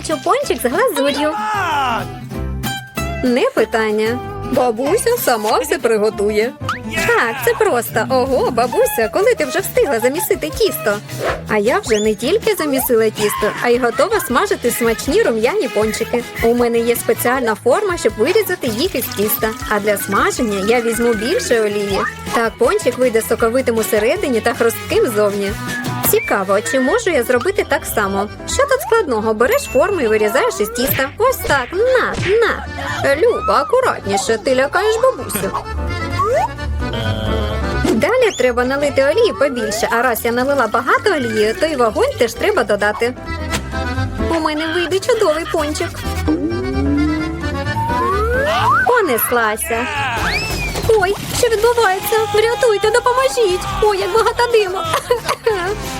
Хочу пончик з глазур'ю. Не питання. Бабуся сама все приготує. Так, це просто. Ого, бабуся, коли ти вже встигла замісити тісто? А я вже не тільки замісила тісто, а й готова смажити смачні рум'яні пончики. У мене є спеціальна форма, щоб вирізати їх із тіста. А для смаження я візьму більше олії. Так пончик вийде соковитим усередині та хрустким зовні. Цікаво, чи можу я зробити так само? Що тут складного? Береш форму і вирізаєш із тіста. Ось так. На, на. Люба, акуратніше, ти лякаєш бабусю. Далі треба налити олії побільше, а раз я налила багато олії, то й вогонь теж треба додати. У мене вийде чудовий пончик. Понеслася. Ой, що відбувається? Врятуйте, допоможіть! Ой, як багато диму.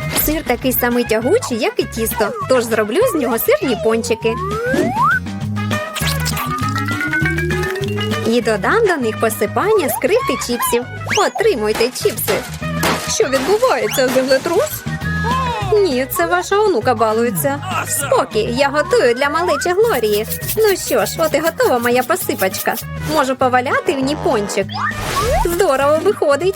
Сир такий самий тягучий, як і тісто, тож зроблю з нього сирні пончики. І додам до них посипання з крихти чіпсів. Отримуйте чіпси. Що відбувається, землетрус? Ні, це ваша онука балується. Спокій, я готую для малечі Глорії. Ну що ж, от і готова моя посипочка. Можу поваляти в ній пончик. Здорово виходить.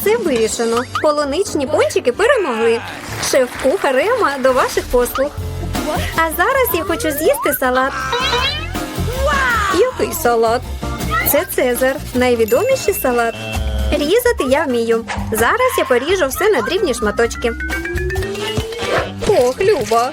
Все вирішено. Полуничні пончики перемогли. Шеф-кухар Ема до ваших послуг. А зараз я хочу з'їсти салат. Який салат? Це Цезар, найвідоміший салат. Різати я вмію. Зараз я поріжу все на дрібні шматочки. Ох, Люба,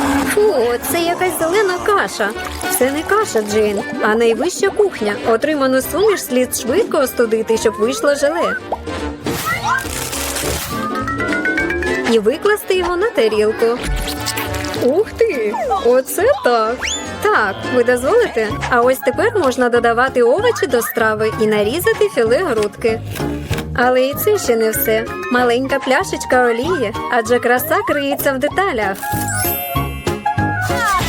Фу, це якась зелена каша. Це не каша, Джейн, а найвища кухня. Отриману суміш слід швидко остудити, щоб вийшло желе. І викласти його на тарілку. Ух ти! Оце так. Так, ви дозволите? А ось тепер можна додавати овочі до страви і нарізати філе грудки. Але і це ще не все. Маленька пляшечка олії, адже краса криється в деталях.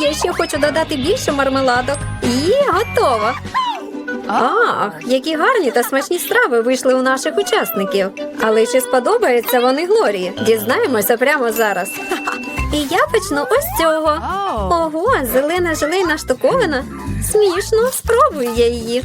Я ще хочу додати більше мармеладок. І готово. Ах, які гарні та смачні страви вийшли у наших учасників. Але чи сподобаються вони Глорії? Дізнаємося прямо зараз. І я почну ось цього. Ого, зелена желейна штуковина. Смішно, спробую я її.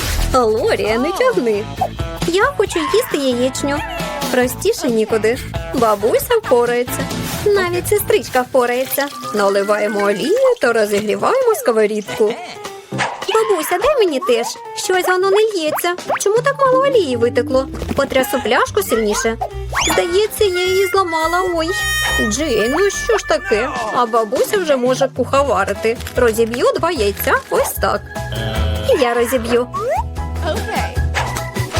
Лорія, не тягни. Я хочу їсти яєчню. Простіше нікуди. Бабуся впорається. Навіть сестричка впорається. Наливаємо олію та розігріваємо сковорідку. Бабуся, дай мені теж. Щось воно не лється. Чому так мало олії витекло? Потрясу пляшку сильніше. Здається, я її зламала. Ой. Джейн, ну що ж таке? А бабуся вже може куховарити. Розіб'ю два яйця. Ось так. Я розіб'ю.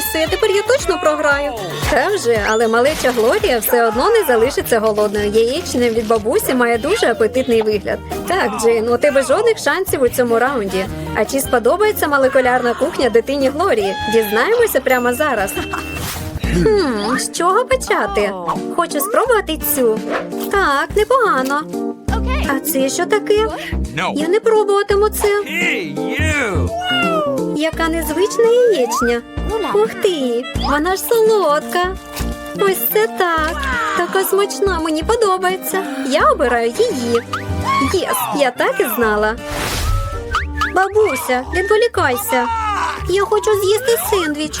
Все, тепер я точно програю. Та вже, але малеча Глорія все одно не залишиться голодною. Яєчня від бабусі має дуже апетитний вигляд. Так, Джейн, у тебе жодних шансів у цьому раунді. А чи сподобається молекулярна кухня дитині Глорії? Дізнаємося прямо зараз. Хм, з чого почати? Хочу спробувати цю. Так, непогано. А це що таке? No. Я не пробуватиму це. Hey, you! Яка незвична яєчня. Ух ти, вона ж солодка. Ось це так. Така смачна, мені подобається. Я обираю її. Єс, я так і знала. Бабуся, відволікайся. Я хочу з'їсти сендвіч.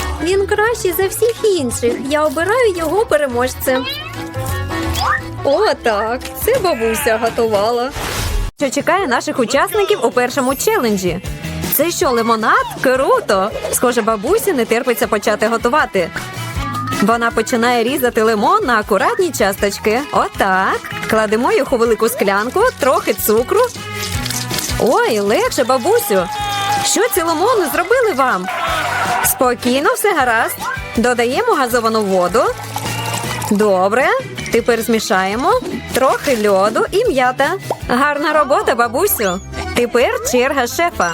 Він кращий за всіх інших. Я обираю його переможцем. О, так, це бабуся готувала. Що чекає наших учасників у першому челенджі? Це що, лимонад? Круто! Схоже, бабусі не терпиться почати готувати. Вона починає різати лимон на акуратні часточки. Отак. Кладемо їх у велику склянку, трохи цукру. Ой, легше, бабусю. Що ці лимони зробили вам? Спокійно, все гаразд. Додаємо газовану воду. Добре. Тепер змішаємо. Трохи льоду і м'ята. Гарна робота, бабусю. Тепер черга шефа.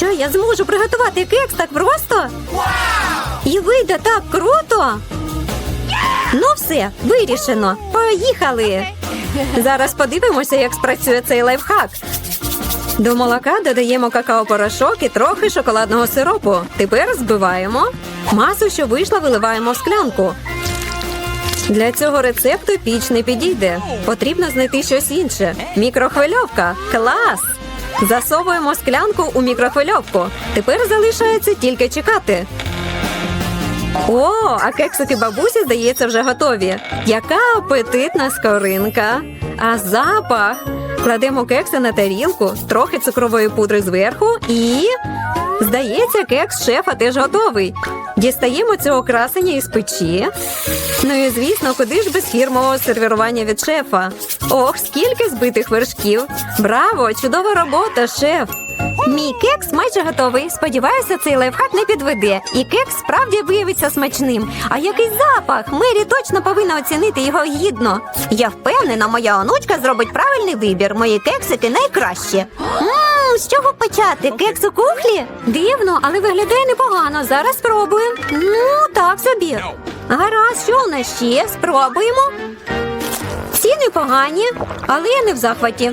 Що я зможу приготувати кекс так просто? І вийде так круто. Ну, все, вирішено. Поїхали. Зараз подивимося, як спрацює цей лайфхак. До молока додаємо какао-порошок і трохи шоколадного сиропу. Тепер збиваємо. Масу, що вийшла, виливаємо в склянку. Для цього рецепту піч не підійде. Потрібно знайти щось інше. Мікрохвильовка. Клас! Засовуємо склянку у мікрохвильовку. Тепер залишається тільки чекати. О, а кексики бабусі, здається, вже готові. Яка апетитна скоринка. А запах. Кладемо кекси на тарілку, трохи цукрової пудри зверху і. Здається, кекс шефа теж готовий. Дістаємо цього красення із печі. Ну і звісно, куди ж без фірмового сервірування від шефа. Ох, скільки збитих вершків. Браво! Чудова робота, шеф! Мій кекс майже готовий. Сподіваюся, цей лайфхак не підведе. І кекс справді виявиться смачним. А який запах! Мері точно повинна оцінити його гідно. Я впевнена, моя онучка зробить правильний вибір. Мої кексики найкращі. Ммм, з чого почати? Кекс у кухлі? Дивно, але виглядає непогано. Зараз спробуємо. Ну, так собі. Гаразд, що у нас ще? Спробуємо. Всі непогані, але я не в захваті.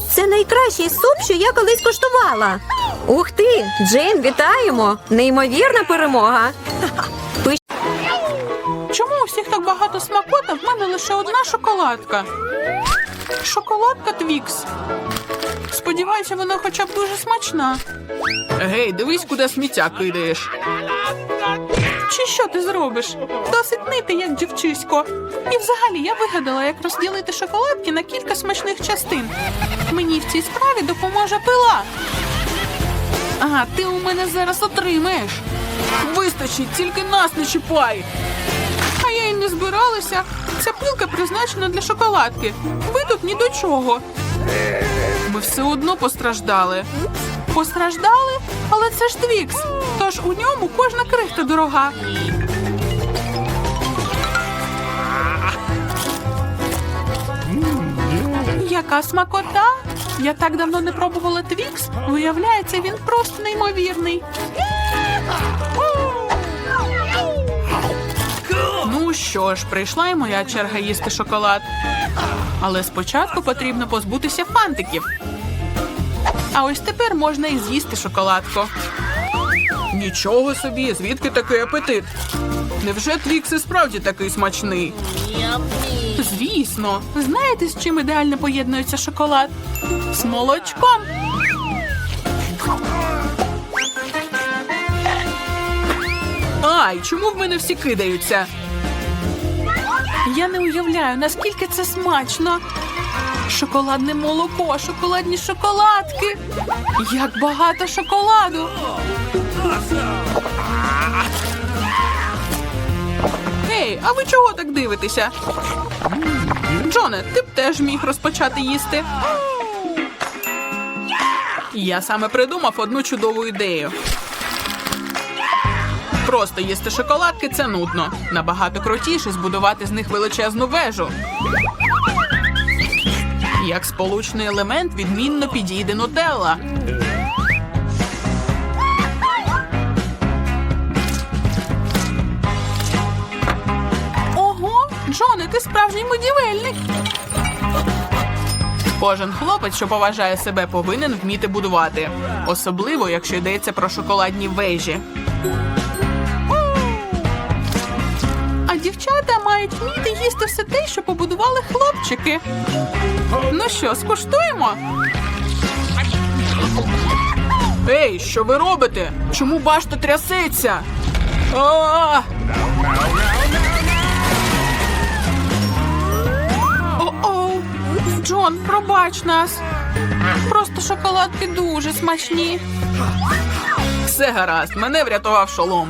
Це найкращий суп, що я колись куштувала. Ух ти, Джейн, вітаємо! Неймовірна перемога. Пиш- Чому у всіх так багато смакота? В мене лише одна шоколадка. Шоколадка Твікс. Сподіваюся, вона хоча б дуже смачна. Гей, дивись, куди сміття кидаєш. Чи що ти зробиш? Досить нити, як дівчисько. І взагалі я вигадала, як розділити шоколадки на кілька смачних частин. Мені в цій справі допоможе пила. Ага, ти у мене зараз отримаєш. Вистачить, тільки нас не чіпай. А я й не збиралася. Ця пилка призначена для шоколадки. Ви тут ні до чого. Ми все одно постраждали. Постраждали? Але це ж Твікс. Тож у ньому кожна крихта дорога. Яка смакота? Я так давно не пробувала Твікс. Виявляється, він просто неймовірний. Ну що ж, прийшла і моя черга їсти шоколад. Але спочатку потрібно позбутися фантиків. А ось тепер можна і з'їсти шоколадку. Нічого собі, звідки такий апетит? Невже Твікс і справді такий смачний? Звісно, знаєте, з чим ідеально поєднується шоколад? З молочком. Ай, чому в мене всі кидаються? Я не уявляю, наскільки це смачно. Шоколадне молоко, шоколадні шоколадки. Як багато шоколаду. Ей, а ви чого так дивитеся? Джоне, ти б теж міг розпочати їсти. Я саме придумав одну чудову ідею. Просто їсти шоколадки це нудно. Набагато крутіше збудувати з них величезну вежу. Як сполучний елемент відмінно підійде нутелла. Ого, Джоне, ти справжній будівельник. Кожен хлопець, що поважає себе, повинен вміти будувати, особливо якщо йдеться про шоколадні вежі. А дівчата мають вміти їсти все те, що побудували хлопчики. Ну що, скуштуємо? Ей, що ви робите? Чому башта трясеться? О-оу! Джон, пробач нас. Просто шоколадки дуже смачні. Все гаразд, мене врятував шолом.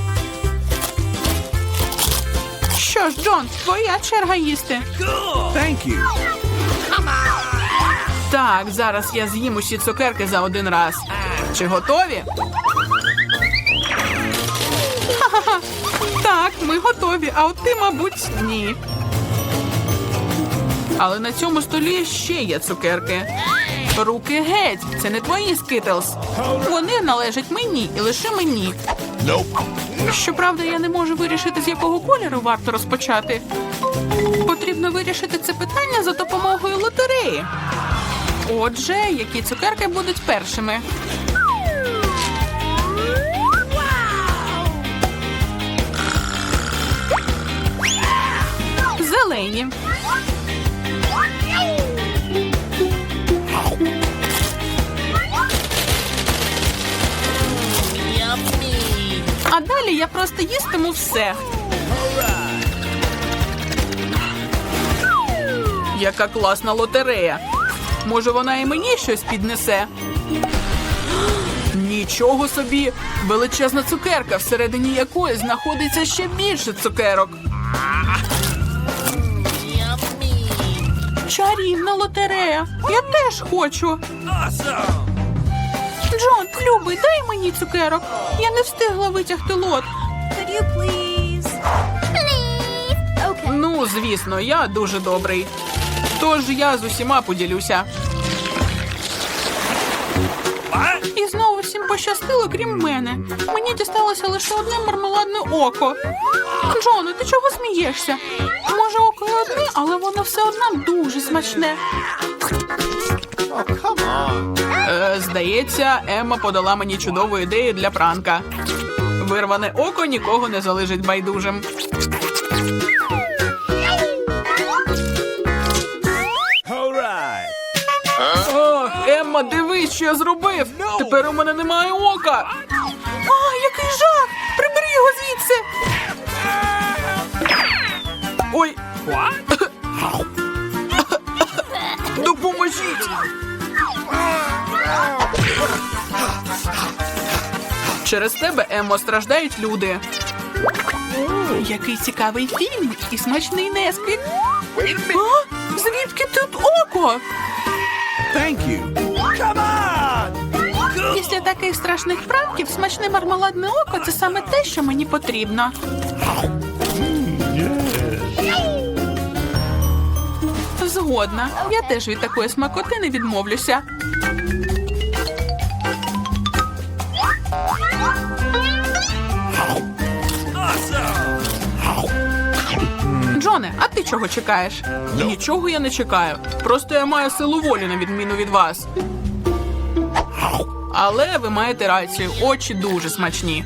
Що ж, Джон, твоя черга їсти. Thank you. Так, зараз я з'їм усі цукерки за один раз. Чи готові? Ха-ха-ха. Так, ми готові, а от ти, мабуть, ні. Але на цьому столі ще є цукерки. Руки геть, це не твої скитлс. Вони належать мені і лише мені. Nope. Щоправда, я не можу вирішити, з якого кольору варто розпочати. Потрібно вирішити це питання за допомогою лотереї. Отже, які цукерки будуть першими? Зелені. А далі я просто їстиму все. Яка класна лотерея. Може, вона і мені щось піднесе. Нічого собі! Величезна цукерка, всередині якої знаходиться ще більше цукерок. Чарівна лотерея. Я теж хочу. Джон, любий, дай мені цукерок. Я не встигла витягти лот. Could you please? Please. Okay. Ну, звісно, я дуже добрий. Тож я з усіма поділюся. І знову всім пощастило, крім мене. Мені дісталося лише одне мармеладне око. Джоне, ти чого смієшся? Може, око і одне, але воно все одно дуже смачне. Е, здається, Емма подала мені чудову ідею для пранка. Вирване око нікого не залежить байдужим. О, Емма, дивись, що я зробив! Тепер у мене немає ока. А, який жах! Прибери його звідси. Ой. Допоможіть! Через тебе, Еммо, страждають люди. Який цікавий фільм і смачний несквік. А? Звідки тут око? Thank you. Come on. Після таких страшних пранків смачне мармеладне око це саме те, що мені потрібно. Згодна. Я теж від такої смакоти не відмовлюся. Джоне, а ти чого чекаєш? Нічого я не чекаю. Просто я маю силу волі на відміну від вас. Але ви маєте рацію, очі дуже смачні.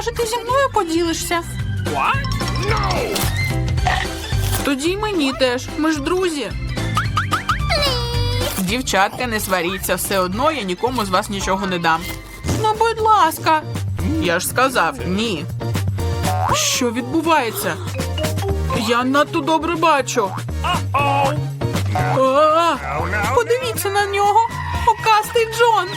Може ти зі мною поділишся? Тоді й мені теж. Ми ж друзі. Дівчатка, не сваріться, все одно я нікому з вас нічого не дам. Ну, будь ласка. Я ж сказав ні. Що відбувається? Я надто добре бачу. А, Подивіться на нього. Окастий Джон.